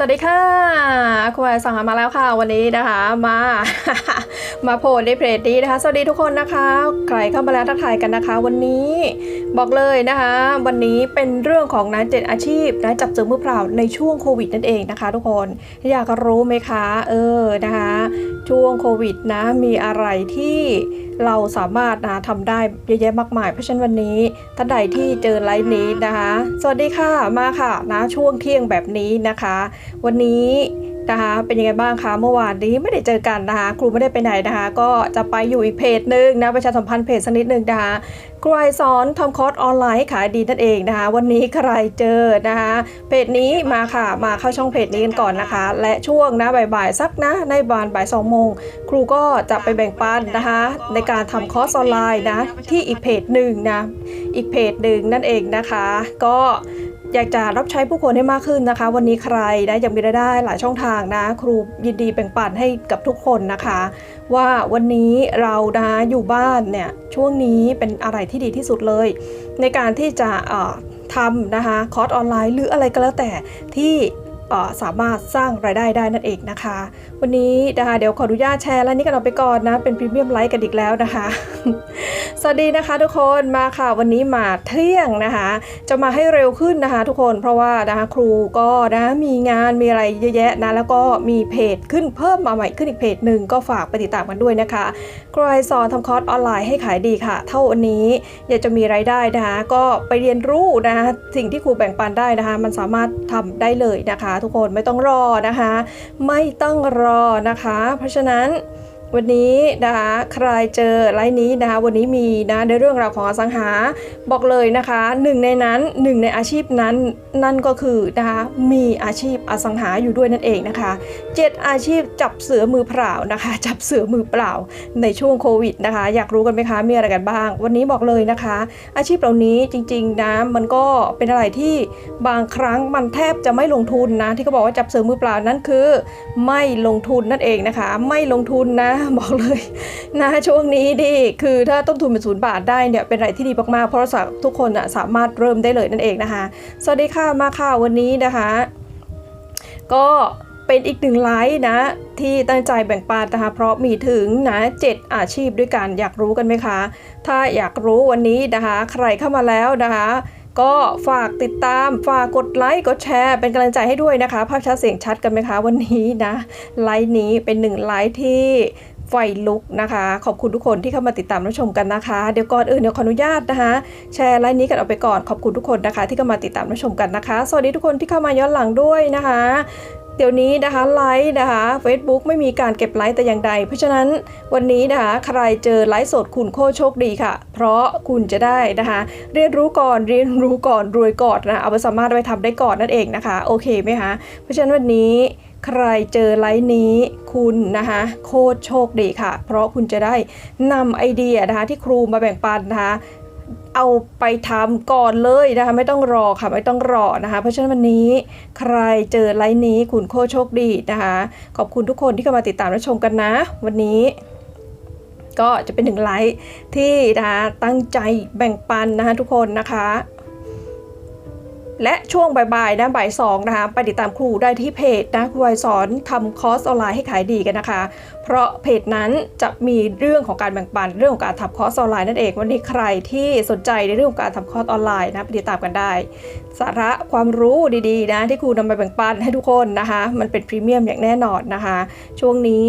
สวัสดีค่ะคุณวายสั่งมาแล้วค่ะ วันนี้นะคะมา มาโพสในเพจนี้นะคะ สวัสดีทุกคนนะคะ ใครเข้ามาแล้วทักทายกันนะคะ วันนี้บอกเลยนะคะ วันนี้เป็นเรื่องของนายเจ็ดอาชีพนะจับจึงมือเปล่าในช่วงโควิดนั่นเองนะคะ ทุกคนอยากรู้ไหมคะ เออนะคะ ช่วงโควิดนะมีอะไรที่เราสามารถนะทำได้เยอะแยะมากมาย เพราะฉะนั้นวันนี้ท่านใดที่เจอไลฟ์นี้นะคะ สวัสดีค่ะมาค่ะนะช่วงเที่ยงแบบนี้นะคะ วันนี้ นะคะ เป็นยังไงบ้างคะเมื่อวานนี้ไม่ได้เจอกันนะคะ ครูไม่ได้ไปไหนนะคะ ก็จะไปอยู่อีกเพจหนึ่งนะประชาสัมพันธ์เพจสักนิดหนึ่งนะคะครูไอสอนทำคอร์สออนไลน์ให้ขายดีนั่นเองนะคะ วันนี้ใครเจอนะคะ เพจนี้มาค่ะมาเข้าช่องเพจนี้กันก่อนนะคะ และช่วงนะบ่ายๆสักนะในบานบ่ายสองโมงครูก็จะไปแบ่งปันนะคะ ในการทำคอร์สออนไลน์นะที่อีกเพจหนึ่งนะอีกเพจหนึ่งนั่นเองนะคะ ก็ อยากจะรับใช้ผู้คนให้มากขึ้นนะคะ วันนี้ใครนะยังมีรายได้หลายช่องทางนะ ครูยินดีแบ่งปันให้กับทุกคนนะคะ ว่าวันนี้เรานะอยู่บ้านเนี่ยช่วงนี้เป็นอะไรที่ดีที่สุดเลย ในการที่จะทำนะคะคอร์สออนไลน์หรืออะไรก็แล้วแต่ที่ สามารถสร้างรายได้ได้นั่นเองนะคะ วันนี้นะคะเดี๋ยวขออนุญาตแชร์แล้วนี่กันเอาไปก่อนนะ เป็นพรีเมียมไลฟ์กันอีกแล้วนะคะ สวัสดีนะคะทุกคนมาค่ะวันนี้มาเที่ยงนะคะ จะมาให้เร็วขึ้นนะคะ ทุกคนเพราะว่านะคะครูก็นะมีงานมีอะไรเยอะแยะนะแล้วก็มีเพจขึ้นเพิ่มมาใหม่ขึ้นอีกเพจหนึ่งก็ฝากไปติดตามกันด้วยนะคะครสอนทำคอร์สออนไลน์ให้ขายดีค่ะ เท่าวันนี้อยากจะมีรายได้นะคะก็ไปเรียนรู้นะคะสิ่งที่ครูแบ่งปันได้นะคะ มันสามารถทำได้เลยนะคะทุกคนไม่ต้องรอนะคะ ไม่ต้องรอนะคะ เพราะฉะนั้น วันนี้นะคะใครเจอไลน์นี้นะคะวันนี้มีนะในเรื่องราวของอสังหาบอกเลยนะคะหนึ่งในนั้นหนึ่งในอาชีพนั้นนั่นก็คือนะคะมีอาชีพอสังหาอยู่ด้วยนั่นเองนะคะเจ็ดอาชีพจับเสือมือเปล่านะคะ จับเสือมือเปล่าในช่วงโควิดนะคะ อยากรู้กันไหมคะมีอะไรกันบ้าง วันนี้บอกเลยนะคะ อาชีพเหล่านี้จริงๆนะมันก็เป็นอะไรที่บางครั้งมันแทบจะไม่ลงทุนนะที่เขาบอกว่าจับเสือมือเปล่านั่นคือ ไม่ลงทุนนั่นเองนะคะ ไม่ลงทุนนะบอกเลยนะช่วงนี้ดิคือถ้าต้นทุนเป็นศูนย์บาทได้เนี่ยเป็นอะไรที่ดีมากๆเพราะว่าทุกคนอะสามารถเริ่มได้เลยนั่นเองนะคะ สวัสดีค่ะมาค่ะวันนี้นะคะ ก็เป็นอีกหนึ่งไลฟ์นะ ที่ตั้งใจแบ่งปันนะคะเพราะมีถึงนะเจ็ดอาชีพด้วยกันอยากรู้กันไหมคะ ถ้าอยากรู้วันนี้นะคะ ใครเข้ามาแล้วนะคะ ก็ฝากติดตาม ฝากกดไลค์ กดแชร์ เป็นกำลังใจให้ด้วยนะคะ ภาพชัดเสียงชัดกันไหมคะวันนี้นะ ไลค์นี้เป็นหนึ่งไลค์ที่ไฟลุกนะคะ ขอบคุณทุกคนที่เข้ามาติดตามรับชมกันนะคะ เดี๋ยวก่อนอื่นเดี๋ยวขออนุญาตนะคะ แชร์ไลน์นี้กันออกไปก่อน ขอบคุณทุกคนนะคะ ที่เข้ามาติดตามรับชมกันนะคะ สวัสดีทุกคนที่เข้ามาย้อนหลังด้วยนะคะ เดี๋ยวนี้นะคะไลฟ์นะคะ Facebook ไม่มีการเก็บไลฟ์แต่อย่างใด เพราะฉะนั้นวันนี้นะคะใครเจอไลฟ์สดคุณโคตรโชคดีค่ะ เพราะคุณจะได้นะคะ เรียนรู้ก่อนเรียนรู้ก่อนรวยก่อนนะเอาไปสามารถไปทำได้ก่อนนั่นเองนะคะ โอเคไหมคะเพราะฉะนั้นวันนี้ใครเจอไลฟ์นี้คุณนะคะโคตรโชคดีค่ะ เพราะคุณจะได้นำไอเดียนะคะที่ครูมาแบ่งปันนะคะ เอาไปทำก่อนเลยนะคะ ไม่ต้องรอค่ะไม่ต้องรอนะคะ เพราะฉะนั้นวันนี้ใครเจอไลน์นี้คุณโคโชคดีนะคะ ขอบคุณทุกคนที่เข้ามาติดตามและชมกันนะ วันนี้ก็จะเป็นหนึ่งไลฟ์ที่นะคะตั้งใจแบ่งปันนะคะทุกคนนะคะ และช่วงบ่ายๆนะบ่ายสองนะคะไปติดตามครูได้ที่เพจนะครูไอสอนทำคอร์สออนไลน์ให้ขายดีกันนะคะ เพราะเพจนั้นจะมีเรื่องของการแบ่งปันเรื่องของการทำคอร์สออนไลน์นั่นเองวันนี้ใครที่สนใจในเรื่องของการทำคอร์สออนไลน์นะไปติดตามกันได้ สาระความรู้ดีๆนะที่ครูนำมาแบ่งปันให้ทุกคนนะคะ มันเป็นพรีเมียมอย่างแน่นอนนะคะ ช่วงนี้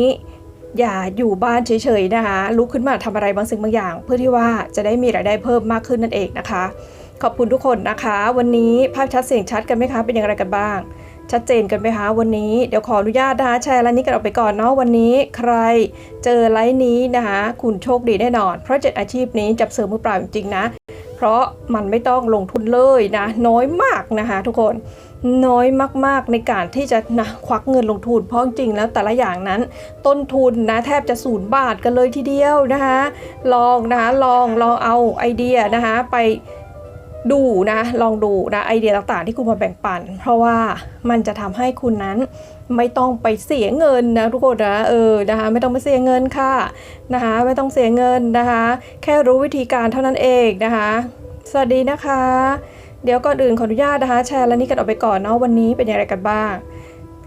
อย่าอยู่บ้านเฉยๆนะคะลุกขึ้นมาทำอะไรบางสิ่งบางอย่าง เพื่อที่ว่าจะได้มีรายได้เพิ่มมากขึ้นนั่นเองนะคะ ขอบคุณทุกคนนะคะ วันนี้ภาพชัดเสียงชัดกันไหมคะ เป็นอย่างไรกันบ้าง ชัดเจนกันไหมคะวันนี้เดี๋ยวขออนุญาตนะคะแชร์ไลน์นี้กันออกไปก่อนเนาะวันนี้ใครเจอไลน์นี้นะคะ คุณโชคดีแน่นอน เพราะเจ็ดอาชีพนี้จับเสริมมือเปล่าจริงๆนะ เพราะมันไม่ต้องลงทุนเลยนะ น้อยมากนะคะ ทุกคนน้อยมากๆในการที่จะนะควักเงินลงทุนเพราะจริงแล้วแต่ละอย่างนั้น ต้นทุนนะแทบจะศูนย์บาทกันเลยทีเดียวนะคะ ลองนะคะลองลองเอาไอเดียนะคะไป ดูนะลองดูนะไอเดียต่างๆ ที่คุณมาแบ่งปัน เพราะว่ามันจะทำให้คุณนั้นไม่ต้องไปเสียเงินนะทุกคนนะเออนะคะไม่ต้องไปเสียเงินค่ะนะคะไม่ต้องเสียเงินนะคะ แค่รู้วิธีการเท่านั้นเองนะคะ สวัสดีนะคะ เดี๋ยวก่อนอื่นขออนุญาตนะคะ แชร์และนี้กันออกไปก่อนเนาะวันนี้เป็นอย่างไรกันบ้าง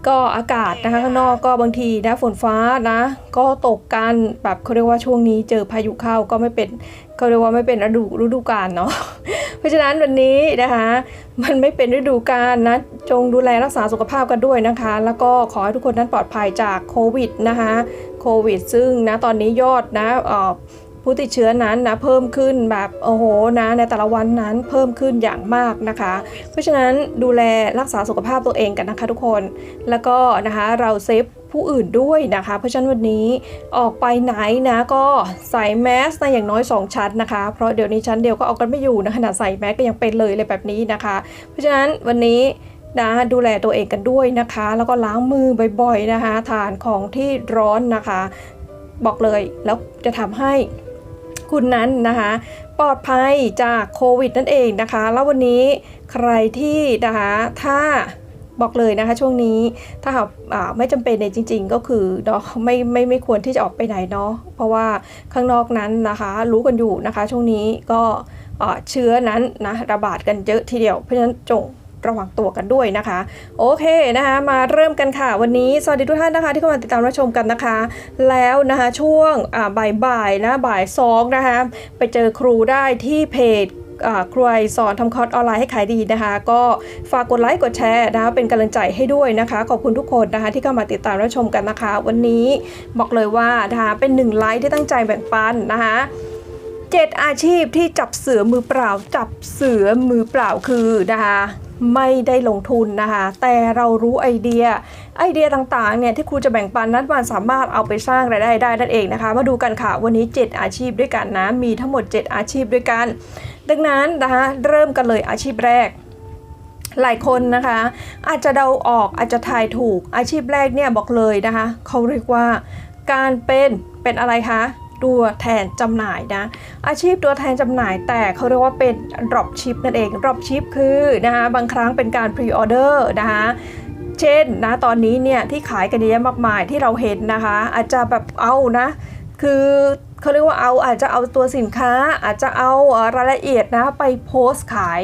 ก็อากาศนะคะข้างนอกก็บางทีนะฝนฟ้านะ ก็ตกกันแบบเขาเรียกว่าช่วงนี้เจอพายุเข้าก็ไม่เป็นเขาเรียกว่าไม่เป็นฤดูฤดูกาลเนาะ เพราะฉะนั้นวันนี้นะคะ มันไม่เป็นฤดูกาลนะ จงดูแลรักษาสุขภาพกันด้วยนะคะ แล้วก็ขอให้ทุกคนนั้นปลอดภัยจากโควิดนะคะโควิด ซึ่งนะตอนนี้ยอดนะผู้ติดเชื้อนั้นนะเพิ่มขึ้นแบบโอ้โหนะในแต่ละวันนั้นเพิ่มขึ้นอย่างมากนะคะ เพราะฉะนั้นดูแลรักษาสุขภาพตัวเองกันนะคะทุกคน แล้วก็นะคะเราเซฟ ผู้อื่นด้วยนะคะ เพราะฉะนั้นวันนี้ออกไปไหนนะก็ใส่แมสนะอย่างน้อย 2 ชั้นนะคะ เพราะเดี๋ยวนี้ชั้นเดียวก็เอากันไม่อยู่นะขนาดใส่แมสก็ยังเป็นเลยเลยแบบนี้นะคะ เพราะฉะนั้นวันนี้นะดูแลตัวเองกันด้วยนะคะ แล้วก็ล้างมือบ่อยๆนะคะทานของที่ร้อนนะคะ บอกเลยแล้วจะทำให้คุณนั้นนะคะปลอดภัยจากโควิดนั่นเองนะคะ แล้ววันนี้ใครที่นะคะถ้า บอกเลยนะคะช่วงนี้ถ้าหากไม่จำเป็นในยจริง ๆ ก็คือเนาะไม่ไม่ไม่ควรที่จะออกไปไหนเนาะเพราะว่าข้างนอกนั้นนะคะรู้กันอยู่นะคะช่วงนี้ก็เชื้อนั้นนะระบาดกันเยอะทีเดียวเพราะฉะนั้นจงระวังตัวกันด้วยนะคะ โอเคนะคะมาเริ่มกันค่ะ วันนี้สวัสดีทุกท่านนะคะที่เข้ามาติดตามรับชมกันนะคะ แล้วนะคะช่วงอ่าบ่ายๆนะบ่ายสองนะคะไปเจอครูได้ที่เพจ ครูไอสอนทำคอร์สออนไลน์ให้ขายดีนะคะ ก็ฝากกดไลค์กดแชร์นะคะเป็นกำลังใจให้ด้วยนะคะ ขอบคุณทุกคนนะคะที่เข้ามาติดตามรับชมกันนะคะ วันนี้บอกเลยว่านะคะเป็นหนึ่งไลค์ที่ตั้งใจแบ่งปันนะคะเจ็ดอาชีพที่จับเสือมือเปล่า จับเสือมือเปล่าคือนะคะ ไม่ได้ลงทุนนะคะ แต่เรารู้ไอเดีย ไอเดียต่างๆเนี่ยที่ครูจะแบ่งปันนั้นมันสามารถเอาไปสร้างรายได้ได้นั่นเองนะคะ มาดูกันค่ะ วันนี้ 7 อาชีพด้วยกันนะ มีทั้งหมด 7 อาชีพด้วยกัน ดังนั้นนะคะเริ่มกันเลยอาชีพแรกหลายคนนะคะ อาจจะเดาออกอาจจะทายถูกอาชีพแรกเนี่ยบอกเลยนะคะ เขาเรียกว่าการเป็นเป็นอะไรคะ ตัวแทนจำหน่ายนะ อาชีพตัวแทนจำหน่ายแต่เขาเรียกว่าเป็น drop ship นั่นเอง drop ship คือนะคะบางครั้งเป็นการ pre order นะคะเช่นนะตอนนี้เนี่ยที่ขายกันเยอะมากมายที่เราเห็นนะคะ อาจจะแบบเอานะคือเขาเรียกว่าเอาอาจจะเอาตัวสินค้าอาจจะเอารายละเอียดนะไปโพสต์ขาย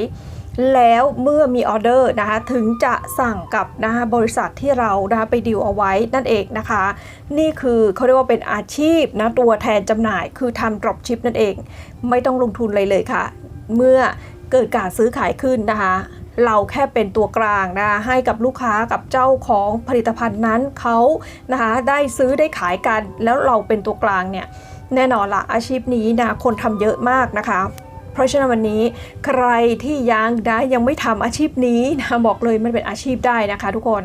แล้วเมื่อมีออเดอร์นะคะถึงจะสั่งกับนะคะบริษัทที่เรานะคะไปดีลเอาไว้นั่นเองนะคะ นี่คือเขาเรียกว่าเป็นอาชีพนะตัวแทนจำหน่ายคือทำ drop ship นั่นเอง ไม่ต้องลงทุนเลยเลยค่ะ เมื่อเกิดการซื้อขายขึ้นนะคะเราแค่เป็นตัวกลางนะคะให้กับลูกค้ากับเจ้าของผลิตภัณฑ์นั้นเขานะคะได้ซื้อได้ขายกัน แล้วเราเป็นตัวกลางเนี่ยแน่นอนละอาชีพนี้นะคนทำเยอะมากนะคะ ราะฉะนั้นวันนี้ใครที่ยังนะยังไม่ทำอาชีพนี้นะบอกเลยมันเป็นอาชีพได้นะคะ ทุกคน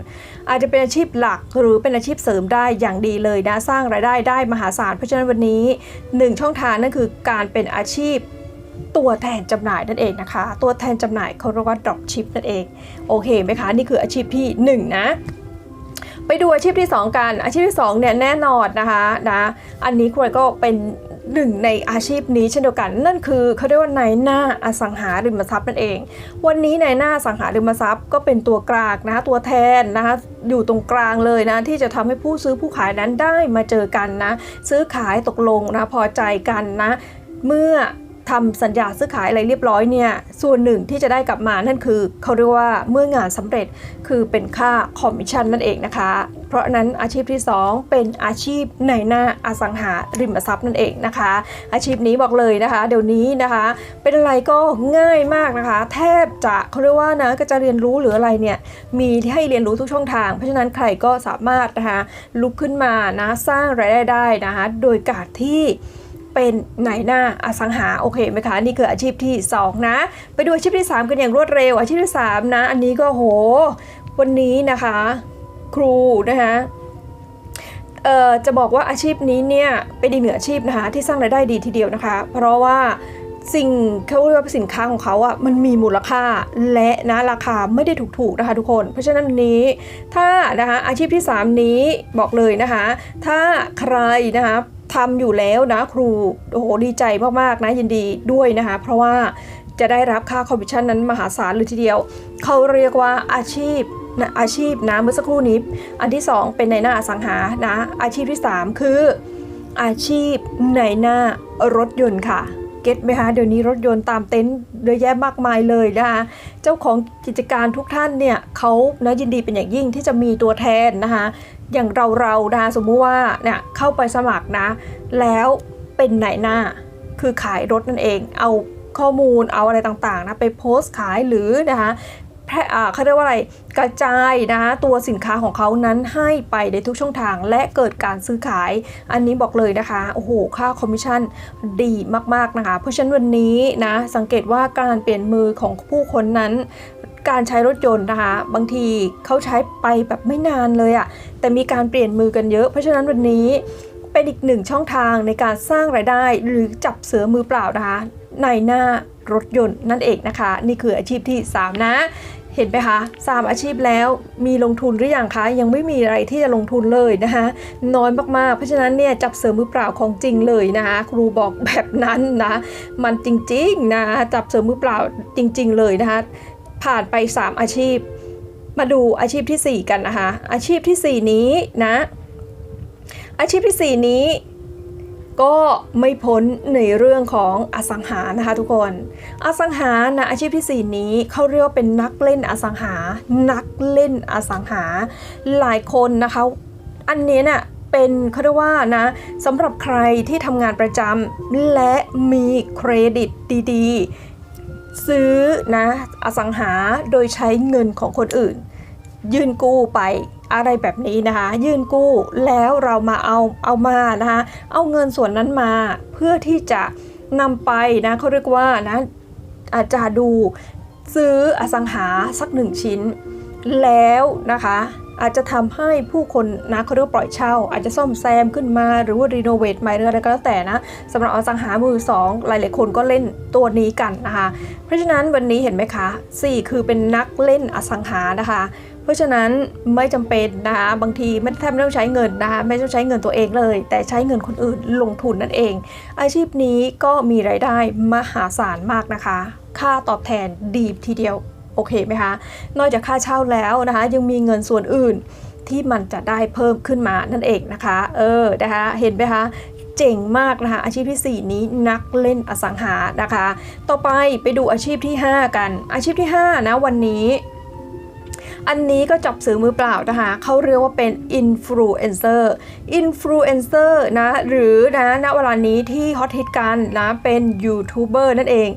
อาจจะเป็นอาชีพหลักหรือเป็นอาชีพเสริมได้อย่างดีเลยนะสร้างรายได้ได้มหาศาลเพราะฉะนั้นวันนี้หนึ่งช่องทางนั่นคือการเป็นอาชีพตัวแทนจำหน่ายนั่นเองนะคะ ตัวแทนจำหน่ายเขาเรียกว่า drop ship นั่นเองโอเคไหมคะนี่คืออาชีพที่หนึ่งนะไปดูอาชีพที่ 2 กัน อาชีพที่2เนี่ยแน่นอนนะคะนะ อันนี้ควรก็เป็น หนึ่งในอาชีพนี้เช่นเดียวกัน นั่นคือเขาเรียกว่านายหน้าอสังหาริมทรัพย์นั่นเอง วันนี้นายหน้าอสังหาริมทรัพย์ก็เป็นตัวกลางนะคะตัวแทนนะคะอยู่ตรงกลางเลยนะที่จะทำให้ผู้ซื้อผู้ขายนั้นได้มาเจอกันนะซื้อขายตกลงนะพอใจกันนะเมื่อทำสัญญาซื้อขายอะไรเรียบร้อยเนี่ย ส่วนหนึ่งที่จะได้กลับมานั่นคือเขาเรียกว่าเมื่องานสำเร็จคือเป็นค่าคอมมิชชั่นนั่นเองนะคะ ราะนั้นอาชีพที่ 2 เป็นอาชีพในหน้าอสังหาริมทรัพย์นั่นเองนะคะ อาชีพนี้บอกเลยนะคะ เดี๋ยวนี้นะคะ เป็นอะไรก็ง่ายมากนะคะ แทบจะเขาเรียกว่านะก็จะเรียนรู้หรืออะไรเนี่ยมีให้เรียนรู้ทุกช่องทาง เพราะฉะนั้นใครก็สามารถนะคะลุกขึ้นมานะสร้างรายได้ได้นะคะโดยการที่เป็นนายหน้าอสังหาโอเคไหมคะนี่คืออาชีพที่ 2 นะ ไปดูอาชีพที่ 3 กันอย่างรวดเร็ว อาชีพที่ 3 นะ อันนี้ก็โห วันนี้นะคะ ครูนะคะเอ่อจะบอกว่าอาชีพนี้เนี่ยเป็นอีกหนึ่งอาชีพนะคะที่สร้างรายได้ดีทีเดียวนะคะ เพราะว่าสิ่งเขาเรียกว่าสินค้าของเขาอะ่ะมันมีมูลค่าและนะราคาไม่ได้ถูกๆนะคะทุกคน เพราะฉะนั้นนี้ถ้านะคะอาชีพที่ 3 นี้บอกเลยนะคะ ถ้าใครนะคะทำอยู่แล้วนะครูโอ้โหดีใจมากๆนะยินดีด้วยนะคะ เพราะว่าจะได้รับค่าคอมมิชชั่นนั้นมหาศาลเลยทีเดียว เขาเรียกว่าอาชีพ อาชีพนะเมื่อสักครู่นี้ อันที่ 2 เป็นในหน้าอสังหานะ อาชีพที่ 3 คือ อาชีพในหน้ารถยนต์ค่ะเก็ตไหมคะเดี๋ยวนี้รถยนต์ตามเต็นท์เยอะแยะมากมายเลยนะคะเจ้าของกิจการทุกท่านเนี่ยเขานะยินดีเป็นอย่างยิ่งที่จะมีตัวแทนนะคะอย่างเราเรานะคะสมมุติว่าเนี่ยเข้าไปสมัครนะ แล้วเป็นไหนหน้าคือขายรถนั่นเอง เอาข้อมูลเอาอะไรต่างๆนะไปโพสต์ขายหรือนะคะ เขาเรียกว่าอะไรกระจายนะคะตัวสินค้าของเขานั้นให้ไปในทุกช่องทางและเกิดการซื้อขาย อันนี้บอกเลยนะคะโอ้โหค่าคอมมิชชั่นดีมากๆนะคะ เพราะฉะนั้นวันนี้นะสังเกตว่าการเปลี่ยนมือของผู้คนนั้นการใช้รถยนต์นะคะ บางทีเขาใช้ไปแบบไม่นานเลยอะแต่มีการเปลี่ยนมือกันเยอะ เพราะฉะนั้นวันนี้เป็นอีกหนึ่งช่องทางในการสร้างรายได้หรือจับเสือมือเปล่านะคะ ในหน้ารถยนต์นั่นเองนะคะ นี่คืออาชีพที่ 3 นะเห็นไหมคะสามอาชีพแล้วมีลงทุนหรือยังคะ ยังไม่มีอะไรที่จะลงทุนเลยนะคะ น้อยมากๆ เพราะฉะนั้นเนี่ยจับเสือมือเปล่าของจริงเลยนะคะ ครูบอกแบบนั้นนะ มันจริงๆนะจับเสือมือเปล่าจริง ๆ เลยนะคะ ผ่านไป 3 อาชีพ มาดูอาชีพทีสี่4 กันนะคะ อาชีพทีสี่4 นี้นะ อาชีพทีสี่4 นี้ ก็ไม่พ้นในเรื่องของอสังหานะคะทุกคน อสังหานะอาชีพที่ 4 นี้เขาเรียกว่าเป็นนักเล่นอสังหา นักเล่นอสังหา หลายคนนะคะ อันนี้น่ะเป็นเขาเรียกว่านะสำหรับใครที่ทำงานประจำและมีเครดิตดีๆ ซื้อนะอสังหาโดยใช้เงินของคนอื่น ยื่นกู้ไป อะไรแบบนี้นะคะ ยื่นกู้แล้วเรามาเอาเอามานะคะเอาเงินส่วนนั้นมาเพื่อที่จะนำไปนะเขาเรียกว่านะอาจจะดูซื้ออสังหาสักหนึ่งชิ้น แล้วนะคะอาจจะทำให้ผู้คนนะเขาเรียกปล่อยเช่า อาจจะซ่อมแซมขึ้นมาหรือว่ารีโนเวทใหม่หรืออะไรก็แล้วแต่นะสำหรับอสังหามือสองหลายๆคนก็เล่นตัวนี้กันนะคะ เพราะฉะนั้นวันนี้เห็นไหมคะ 4 คือเป็นนักเล่นอสังหานะคะ เพราะฉะนั้นไม่จำเป็นนะคะบางทีไม่แทบไม่ต้องใช้เงินนะคะไม่ต้องใช้เงินตัวเองเลย แต่ใช้เงินคนอื่นลงทุนนั่นเอง อาชีพนี้ก็มีรายได้มหาศาลมากนะคะ ค่าตอบแทนดีทีเดียวโอเคไหมคะ นอกจากค่าเช่าแล้วนะคะ ยังมีเงินส่วนอื่นที่มันจะได้เพิ่มขึ้นมานั่นเองนะคะ เออนะคะเห็นไหมคะเจ๋งมากนะคะ อาชีพที่ 4 นี้นักเล่นอสังหานะคะ ต่อไปไปดูอาชีพที่ 5 กัน อาชีพที่ 5 นะวันนี้ อันนี้ก็จับสื่อมือเปล่านะคะเขาเรียกว่าเป็นอินฟลูเอนเซอร์อินฟลูเอนเซอร์นะหรือนะณเวลานี้ที่ฮอตฮิตกันนะเป็นยูทูบเบอร์นั่นเอง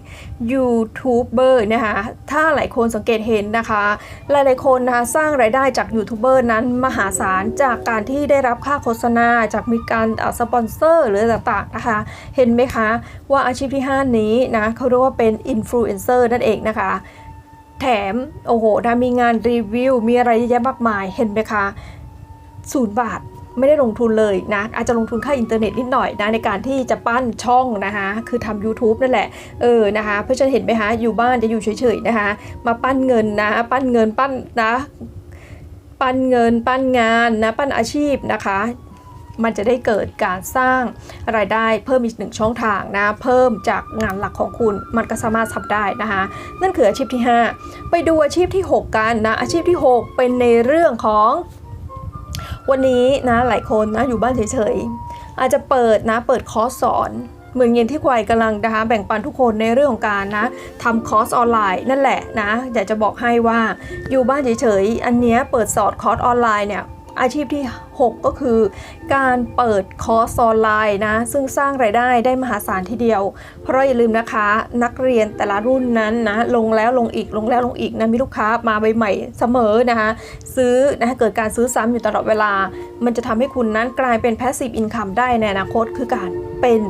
ยูทูบเบอร์นะคะถ้าหลายคนสังเกตเห็นนะคะ หลายๆคนนะคะสร้างรายได้จากยูทูบเบอร์นั้นมหาศาลจากการที่ได้รับค่าโฆษณาจากมีการสปอนเซอร์หรือต่างๆนะคะ เห็นไหมคะ ว่าอาชีพที่ 5 นี้นะเขาเรียกว่าเป็นอินฟลูเอนเซอร์นั่นเองนะคะ แถม โอ้โหถ้ามีงานรีวิว มีอะไรเยอะแยะมากมาย เห็นไหมคะศูนย์บาทไม่ได้ลงทุนเลยนะ อาจจะลงทุนค่าอินเทอร์เน็ตนิดหน่อยนะในการที่จะปั้นช่องนะคะ คือทำ YouTube นั่นแหละ เออนะคะ เพราะฉะนันเห็นไหมคะอยู่บ้านจะอยู่เฉยๆนะคะ มาปั้นเงินนะ ปั้นเงินปั้นนะ ปั้นเงิน ปั้นงานนะ ปั้นอาชีพนะคะ มันจะได้เกิดการสร้างรายได้เพิ่มอีกหนึ่งช่องทางนะ เพิ่มจากงานหลักของคุณมันก็สามารถทำได้นะคะ นั่นคืออาชีพที่ 5 ไปดูอาชีพที่ 6 กันนะ อาชีพที่ 6 เป็นในเรื่องของวันนี้นะหลายคนนะอยู่บ้านเฉยๆ อาจจะเปิดนะเปิดคอร์สสอนเหมือนเย็นที่ควายกำลังนะคะแบ่งปันทุกคนในเรื่องของการนะทำคอร์สออนไลน์นั่นแหละนะอยากจะบอกให้ว่าอยู่บ้านเฉยๆ อันเนี้ยเปิดสอนคอร์สออนไลน์เนี่ย อาชีพที่ 6 ก็คือ การเปิดคอร์สออนไลน์นะ ซึ่งสร้างรายได้ได้มหาศาลทีเดียว เพราะอย่าลืมนะคะ นักเรียนแต่ละรุ่นนั้นนะลงแล้วลงอีกลงแล้วลงอีกนะมีลูกค้ามาใหม่ๆเสมอนะคะซื้อนะคะเกิดการซื้อซ้ำอยู่ตลอดเวลา มันจะทำให้คุณนั้นกลายเป็น passive income ได้ในอนาคตคือการเป็น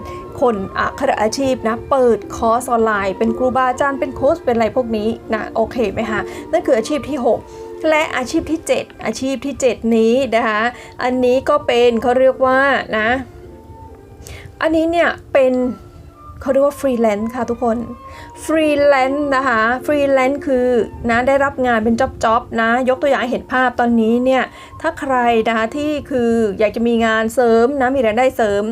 คนอักษรอาชีพนะ เปิดคอร์สออนไลน์ เป็นครูบาอาจารย์เป็นโค้ชเป็นอะไรพวกนี้นะโอเคไหมคะนั่นคืออาชีพที่ 6 และอาชีพที่ 7 อาชีพที่ 7 นี้นะคะ อันนี้ก็เป็นเขาเรียกว่านะ อันนี้เนี่ยเป็นเขาเรียกว่าฟรีแลนซ์ค่ะทุกคน ฟรีแลนซ์นะคะฟรีแลนซ์คือนะได้รับงานเป็นจ็อบๆนะ ยกตัวอย่างเห็นภาพตอนนี้เนี่ย ถ้าใครนะคะที่คืออยากจะมีงานเสริมนะมีรายได้เสริม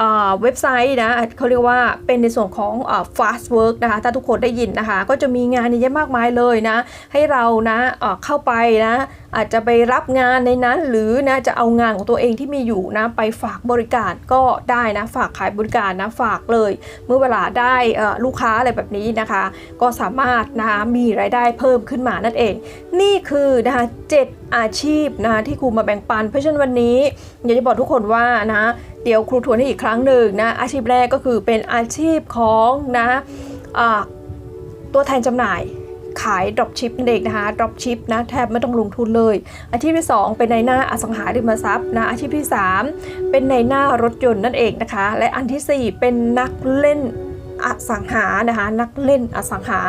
อ่าเว็บไซต์นะเขาเรียกว่าเป็นในส่วนของอ่า fast work นะคะถ้าทุกคนได้ยินนะคะ ก็จะมีงานเยอะมากมายเลยนะ ให้เรานะเอ่อเข้าไปนะ อาจจะไปรับงานในนั้น หรือนะจะเอางานของตัวเองที่มีอยู่นะไปฝากบริการก็ได้นะ ฝากขายบริการนะฝากเลย เมื่อเวลาได้อ่อลูกค้าอะไรแบบนี้นะคะ ก็สามารถนะคะมีรายได้เพิ่มขึ้นมานั่นเอง นี่คือนะคะเจ็ดอาชีพนะคะที่ครูมาแบ่งปัน เพราะฉะนั้นวันนี้อยากจะบอกทุกคนว่านะเดี๋ยวครูทวนให้อีกครั้งหนึ่งนะอาชีพแรกก็คือเป็นอาชีพของนะอ่าตัวแทนจำหน่ายขาย dropship นั่นเองนะคะ dropship นะแทบไม่ต้องลงทุนเลย อาชีพที่ 2 เป็นในหน้าอสังหาริมทรัพย์นะอาชีพที่ 3 เป็นในหน้ารถยนต์นั่นเองนะคะ และอันทีสี่4 เป็นนักเล่น อสังหานะคะนักเล่นอสังหา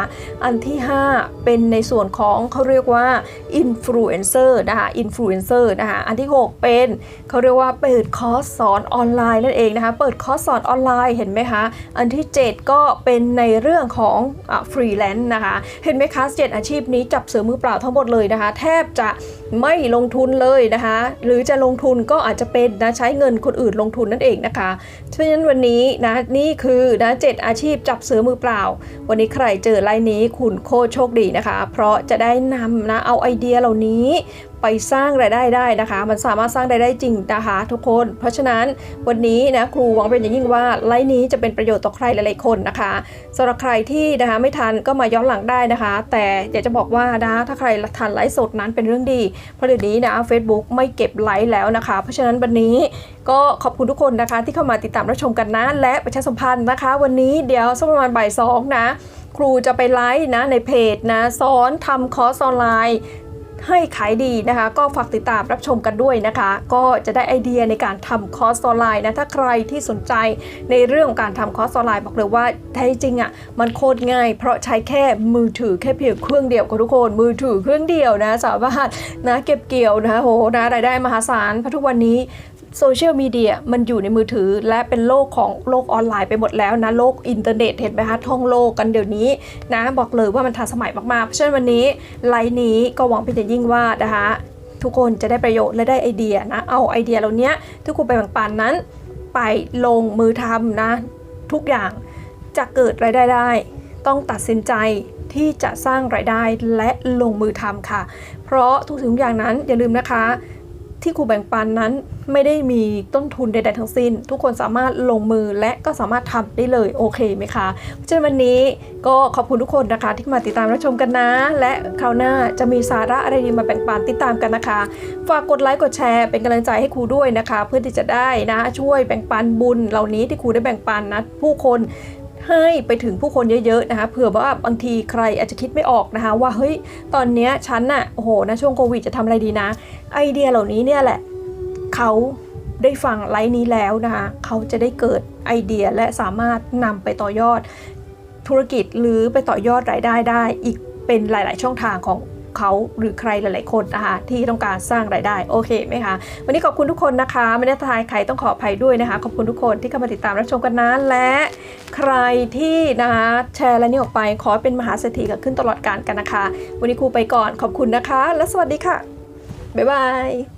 อันที่ 5 เป็นในส่วนของเขาเรียกว่า influencer นะคะ influencer นะคะอันที่ 6 เป็นเขาเรียกว่าเปิดคอร์สสอนออนไลน์นั่นเองนะคะเปิดคอร์สสอนออนไลน์เห็นไหมคะอันที่ 7 ก็เป็นในเรื่องของฟรีแลนซ์นะคะเห็นไหมคะเจ็ดอาชีพนี้จับเสือมือเปล่าทั้งหมดเลยนะคะ แทบจะไม่ลงทุนเลยนะคะ หรือจะลงทุนก็อาจจะเป็นนะใช้เงินคนอื่นลงทุนนั่นเองนะคะเพราะฉะนั้นวันนี้นะนี่คือนะเจ็ดอาชีพจับเสือมือเปล่า วันนี้ใครเจอไลน์นี้คุณโคโชคดีนะคะ เพราะจะได้นำนะเอาไอเดียเหล่านี้ ไปสร้างรายได้ได้นะคะ มันสามารถสร้างรายได้จริงนะคะ ทุกคน เพราะฉะนั้นวันนี้นะครูหวังเป็นอย่างยิ่งว่าไลน์นี้จะเป็นประโยชน์ต่อใครหลายๆคนนะคะสำหรับใครที่นะคะไม่ทันก็มาย้อนหลังได้นะคะ แต่อยากจะบอกว่านะถ้าใครทันไลฟ์สดนั้นเป็นเรื่องดี เพราะเดี๋ยวนี้นะ Facebook ไม่เก็บไลฟ์แล้วนะคะ เพราะฉะนั้นวันนี้ก็ขอบคุณทุกคนนะคะ ที่เข้ามาติดตามรับชมกันนะ และประชาสัมพันธ์นะคะ วันนี้เดี๋ยวสักประมาณบ่ายสองนะครูจะไปไลฟ์นะในเพจนะสอนทำคอร์สออนไลน์ ให้ขายดีนะคะ ก็ฝากติดตามรับชมกันด้วยนะคะ ก็จะได้ไอเดียในการทำคอร์สออนไลน์นะถ้าใครที่สนใจในเรื่องของการทำคอร์สออนไลน์บอกเลยว่าแท้จริงอะ่ะมันโคตรง่าย เพราะใช้แค่มือถือแค่เพียงเครื่องเดียวกับทุกคนมือถือเครื่องเดียวนะสามารถนะเก็บเกี่ยวนะโหนะรายได้มหาศาลเพราะทุกวันนี้ โซเชียลมีเดียมันอยู่ในมือถือ และเป็นโลกของโลกออนไลน์ไปหมดแล้วนะ โลกอินเทอร์เน็ตเห็นไหมคะท่องโลกกันเดี๋ยวนี้นะบอกเลยว่ามันทันสมัยมากๆ เพราะฉะนั้นวันนี้ไลน์นี้ก็หวังเป็นอย่างยิ่งว่านะคะทุกคนจะได้ประโยชน์และได้ไอเดียนะ เอาไอเดียเหล่านี้ที่คุณไปแบ่งปันนั้น ไปลงมือทำนะ ทุกอย่างจะเกิดรายได้ได้ ต้องตัดสินใจที่จะสร้างรายได้และลงมือทำค่ะ เพราะทุกสิ่งทุกอย่างนั้นอย่าลืมนะคะ ที่ครูแบ่งปันนั้นไม่ได้มีต้นทุนใดๆทั้งสิ้น ทุกคนสามารถลงมือและก็สามารถทำได้เลยโอเคไหมคะเพราะฉะนั้นวันนี้ก็ขอบคุณทุกคนนะคะ ที่มาติดตามรับชมกันนะ และคราวหน้าจะมีสาระอะไรดีมาแบ่งปันติดตามกันนะคะ ฝากกดไลค์กดแชร์เป็นกำลังใจให้ครูด้วยนะคะ เพื่อที่จะได้นะช่วยแบ่งปันบุญเหล่านี้ที่ครูได้แบ่งปันนะผู้คน ให้ไปถึงผู้คนเยอะๆนะคะเผื่อว่าบางทีใครอาจจะคิดไม่ออกนะคะ ว่าเฮ้ยตอนเนี้ยฉันน่ะโอ้โหนะช่วงโควิดจะทำอะไรดีนะ ไอเดียเหล่านี้เนี่ยแหละเขาได้ฟังไลฟ์นี้แล้วนะคะเขาจะได้เกิดไอเดียและสามารถนำไปต่อยอดธุรกิจหรือไปต่อยอดรายได้ได้อีกเป็นหลาย ๆ ช่องทางของ เขาหรือใครหลาย ๆ คนนะคะที่ต้องการสร้างรายได้โอเคไหมคะวันนี้ขอบคุณทุกคนนะคะไม่ได้ทายใครต้องขออภัยด้วยนะคะ ขอบคุณทุกคนที่เข้ามาติดตามรับชมกันนะและใครที่นะคะแชร์และนี่ออกไปขอเป็นมหาเศรษฐีกับขึ้นตลอดการกันนะคะ วันนี้ครูไปก่อนขอบคุณนะคะ และสวัสดีค่ะบ๊ายบาย